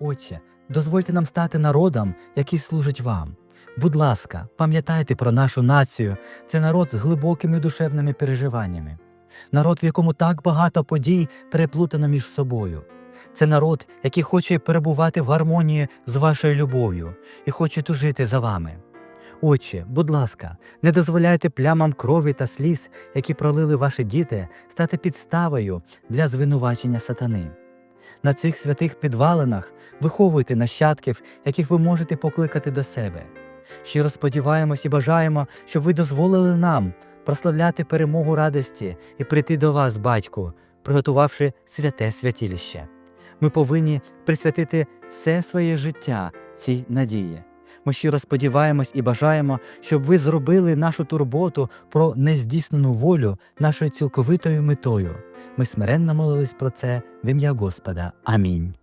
Отче, дозвольте нам стати народом, який служить вам. Будь ласка, пам'ятайте про нашу націю. Це народ з глибокими душевними переживаннями. Народ, в якому так багато подій переплутано між собою. Це народ, який хоче перебувати в гармонії з вашою любов'ю і хоче тужити за вами. Отче, будь ласка, не дозволяйте плямам крові та сліз, які пролили ваші діти, стати підставою для звинувачення сатани. На цих святих підвалинах виховуйте нащадків, яких ви можете покликати до себе. Щиро сподіваємось і бажаємо, щоб ви дозволили нам прославляти перемогу радості і прийти до вас, батьку, приготувавши святе святіліще. Ми повинні присвятити все своє життя цій надії. Ми щиро сподіваємось і бажаємо, щоб ви зробили нашу турботу про нездійснену волю нашою цілковитою метою. Ми смиренно молились про це в ім'я Господа. Амінь.